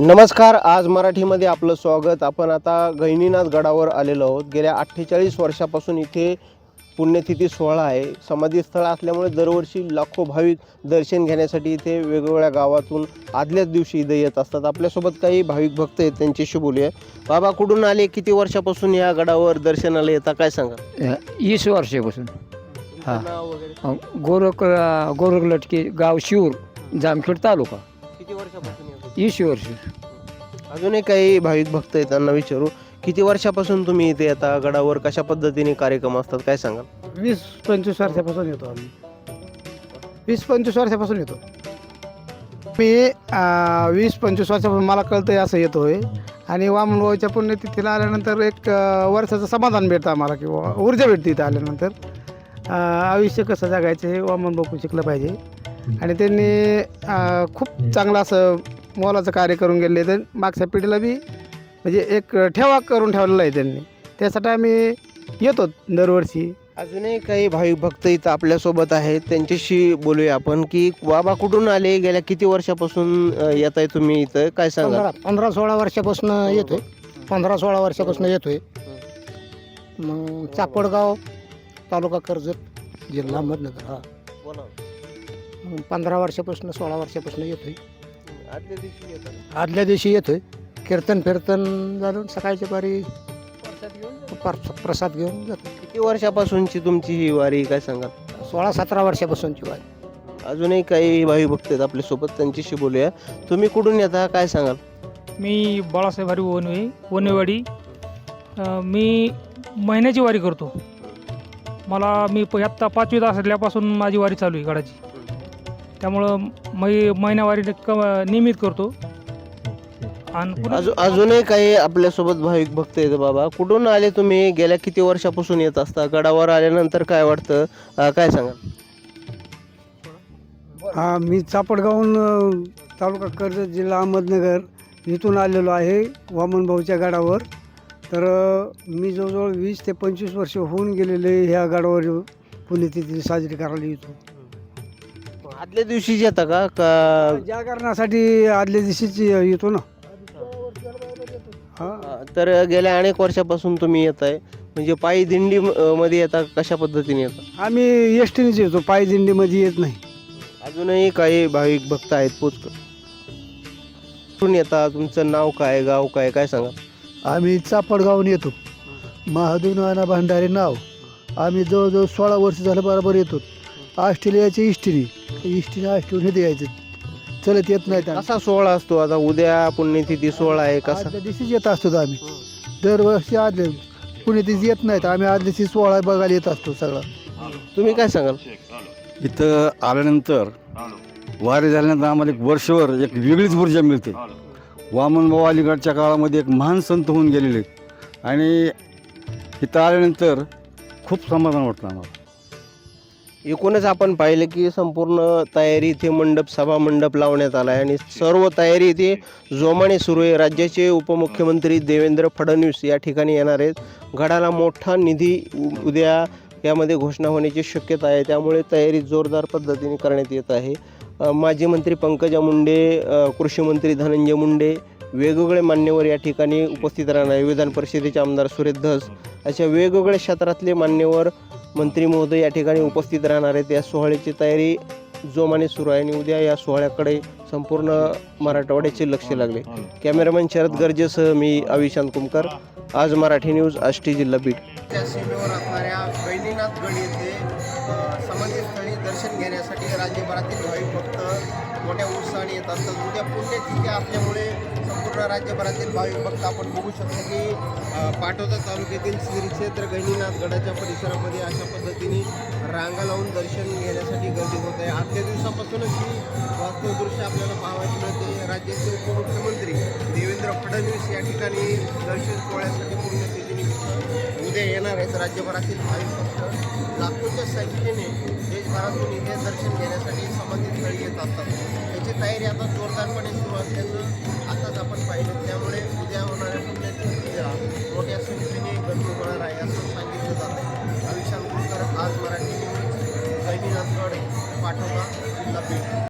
नमस्कार आज मराठीमध्ये आपलं स्वागत. आपण आता गहिनीनाथ गडावर आलेलो आहोत. गेल्या अठ्ठेचाळीस वर्षापासून इथे पुण्यतिथी सोहळा आहे. समाधीस्थळ असल्यामुळे दरवर्षी लाखो भाविक दर्शन घेण्यासाठी इथे वेगवेगळ्या गावातून आदल्याच दिवशी इथं येत असतात. आपल्यासोबत काही भाविक भक्त आहेत त्यांच्याशी बोलूया. बाबा कुठून आले? किती वर्षापासून या गडावर दर्शनाला येता? काय सांगा? वीस वर्षापासून. हा. गोरख गोरख लटके गाव शिवूर जामखेड तालुका. किती वर्षापासून येतो वीस वर्ष. अजूनही काही भाविक भक्त आहेत त्यांना विचारू किती वर्षापासून तुम्ही इथे येता गडावर कशा पद्धतीने कार्यक्रम असतात काय सांगाल? वीस पंचवीस वर्षापासून येतो आम्ही. वीस पंचवीस वर्षापासून येतो. मी अं, वीस पंचवीस वर्षापासून मला कळतं आहे असं येतोय. आणि वामनभाऊच्या पुण्यतिथीला आल्यानंतर एक अं, वर्षाचं समाधान भेटतं आम्हाला किंवा ऊर्जा भेटते इथं आल्यानंतर. अं, आयुष्य कसं जगायचं हे वामनभाऊ शिकलं पाहिजे. आणि त्यांनी खूप चांगलं असं मोलाचं कार्य करून गेले तर मागच्या पिढीला बी म्हणजे एक ठेवा करून ठेवलेला आहे त्यांनी. त्यासाठी आम्ही येतो दरवर्षी. अजूनही काही भाविक भक्त इथं आपल्यासोबत आहेत. त्यांच्याशी बोलूया आपण की बाबा कुठून आले? गेल्या किती वर्षापासून येत आहे तुम्ही इथं? काय सांगा पंधरा पंधरा सोळा वर्षापासून येतोय. पंधरा सोळा वर्षापासून येतोय. मग चापडगाव तालुका कर्जत जिल्हा अहमदनगर हा. मग पंधरा वर्षापासून सोळा वर्षापासून येतोय. आदल्या दिवशी येतात. आदल्या दिवशी येतोय. कीर्तन फिरतन झालं सकाळच्या पारी पर- प्रसाद घेऊन जातो. किती वर्षापासूनची तुमची ही वारी काय सांगाल? सोळा सतरा वर्षापासूनची वारी. अजूनही काही भाविक भक्त आहेत आपल्यासोबत त्यांच्याशी बोलूया. तुम्ही कुठून येता काय सांगाल? मी बाळासाहेब हरी वनवे वनेवाडी अ, मी महिन्याची वारी करतो. मला मी प आत्ता पाचवीत असल्यापासून माझी वारी चालू आहे गडाची. त्यामुळं मी महिन्यावारी क नियमित करतो. आणि पुन्हा- अजून अजूनही काही आपल्यासोबत भाविक भक्त आहेत बाबा. कुठून आले तुम्ही? गेल्या किती वर्षापासून येत असता? गडावर आल्यानंतर काय वाटतं? अ, काय सांगाल? हा मी चापडगावहून अ, तालुका कर्जत जिल्हा अहमदनगर इथून आलेलो आहे वामनभाऊच्या गडावर. तर अ, मी जवळजवळ वीस ते पंचवीस वर्ष होऊन गेलेले ह्या गडावर पुण्यतिथी साजरी करायला येतो. आदल्या दिवशीच येता का का ज्या कारणासाठी आदल्या दिवशीच येतो ना. हा. अ, तर गेल्या अनेक वर्षापासून तुम्ही येत आहे. म्हणजे पायी दिंडी मध्ये येता कशा पद्धतीने येता? आम्ही एस टीनेच येतो पायदिंडीमध्ये येत नाही. अजूनही काही भाविक भक्त आहेत पोच कुठून येता? तुमचं नाव काय? गाव काय? काय सांगा? आम्ही चापडगावून येतो. महादेव नाना भांडारे नाव. आम्ही जवळजवळ सोळा वर्ष झालं बरोबर येतो. ऑस्ट्रेलियाचे इष्टीने इष्टीने ऑस्ट्रेलिया इथे यायचं चलत येत आम्ही. कसा सोहळा असतो आता? उद्या पुण्यतिथी सोहळा आहे कसा? आदल्या दिवशीच येत असतो आम्ही. दरवर्षी आदल्या पुणे तिथे येत नाहीत. आम्ही आदल्या दिवशी सोहळा बघायला येत असतो सगळा. तुम्ही काय सांगाल? इथं आल्यानंतर वारी झाल्यानंतर आम्हाला एक वर्षभर एक वेगळीच ऊर्जा मिळते. वामनभाऊ अलीकडच्या काळामध्ये एक महान संत होऊन गेलेले. आहेत. आणि इथं आल्यानंतर खूप समाधान वाटतं आम्हाला. एकूणच आपण पाहिलं की संपूर्ण तयारी इथे मंडप सभा मंडप लावण्यात आला आहे. आणि सर्व तयारी इथे जोमाने सुरू आहे. राज्याचे उपमुख्यमंत्री देवेंद्र फडणवीस या ठिकाणी येणार आहेत. गडाला मोठा निधी उद्या यामध्ये घोषणा होण्याची शक्यता आहे. त्यामुळे तयारी जोरदार पद्धतीने करण्यात येत आहे. माजी मंत्री पंकजा मुंडे कृषीमंत्री कृषी मंत्री धनंजय मुंडे वेगवेगळे मान्यवर या ठिकाणी उपस्थित राहणार आहे विधान परिषदेचे आमदार सुरेश धस अशा वेगवेगळ्या क्षेत्रातले मान्यवर मंत्री महोदय या ठिकाणी उपस्थित राहणार आहेत. या सोहळ्याची तयारी जोमाने सुरू आहे आणि उद्या या सोहळ्याकडे संपूर्ण मराठवाड्याचे लक्ष लागले. कॅमेरामॅन शरद गर्जेसह मी अविशांत कुमकर. आज मराठी न्यूज आष्टी जिल्हा बीड. त्या सीमेवर असणाऱ्या वैद्यनाथ गड येथे समाधीस्थळी दर्शन घेण्यासाठी राज्यभरातील भाविक भक्त मोठ्या उत्साहाने येत असतात उद्या पुण्यतिथी असल्यामुळे संपूर्ण राज्यभरातील भाविक भक्त आपण बघू शकतो की पाठोदा पाटोदा तालुक्यातील श्री क्षेत्र गहिनीनाथ गडाच्या परिसरामध्ये अशा पद्धतीने रांगा लावून दर्शन घेण्यासाठी गर्दी होत आहे. आजच्या दिवसापासूनच ही वास्तवदृश्य आपल्याला पाहायला मिळते. राज्याचे उपमुख्यमंत्री देवेंद्र फडणवीस या ठिकाणी दर्शन सोहळ्यासाठी पुण्यतिथीनिमित्त उद्या येणार आहेत. राज्यभरातील भाविक भक्त लाखोच्या संख्येने परंतु इथे दर्शन घेण्यासाठी समाधीस्थळी येत असतात. त्याची तयारी आता जोरदारपणे सुरू असल्याचं आताच आपण पाहिलं. त्यामुळे उद्या होणार